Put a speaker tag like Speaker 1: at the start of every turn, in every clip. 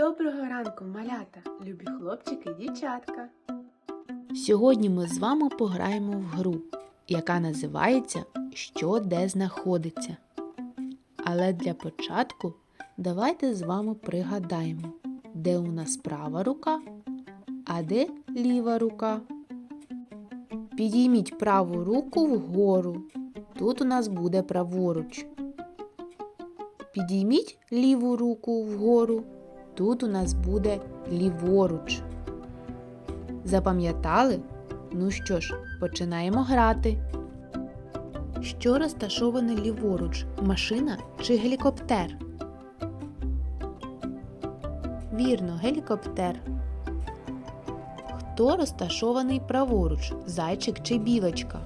Speaker 1: Доброго ранку, малята, любі хлопчики і дівчатка.
Speaker 2: Сьогодні ми з вами пограємо в гру, яка називається Що де знаходиться. Але для початку давайте з вами пригадаємо, де у нас права рука, а де ліва рука. Підійміть праву руку вгору. Тут у нас буде праворуч. Підійміть ліву руку вгору. Тут у нас буде ліворуч. Запам'ятали? Ну що ж, починаємо грати. Що розташоване ліворуч? Машина чи гелікоптер? Вірно, гелікоптер. Хто розташований праворуч? Зайчик чи білочка?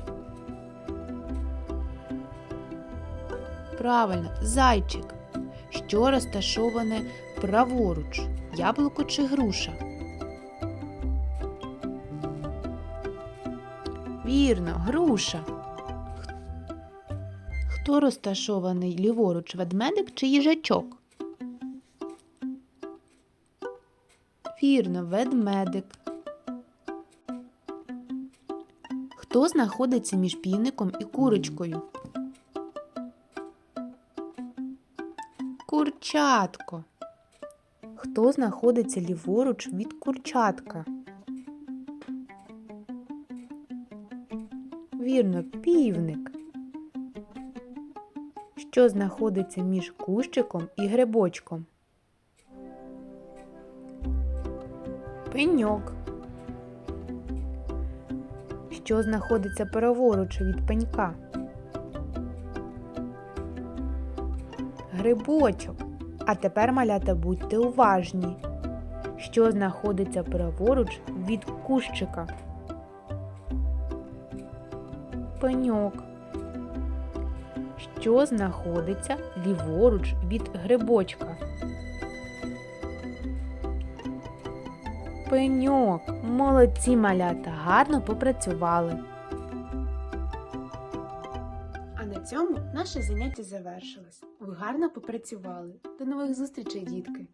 Speaker 2: Правильно, зайчик. Що розташоване праворуч? Яблуко чи груша? Вірно, груша. Хто розташований ліворуч ведмедик чи їжачок? Вірно, ведмедик. Хто знаходиться між півником і курочкою? Курчатко. Хто знаходиться ліворуч від курчатка? Вірно, півник. Що знаходиться між кущиком і грибочком? Пеньок. Що знаходиться праворуч від пенька? Грибочок. А тепер, малята, будьте уважні. Що знаходиться праворуч від кущика? пеньок. Що знаходиться ліворуч від грибочка? Пеньок. Молодці малята, гарно попрацювали.
Speaker 1: Цьому наше заняття завершилось. Ви гарно попрацювали. До нових зустрічей, дітки!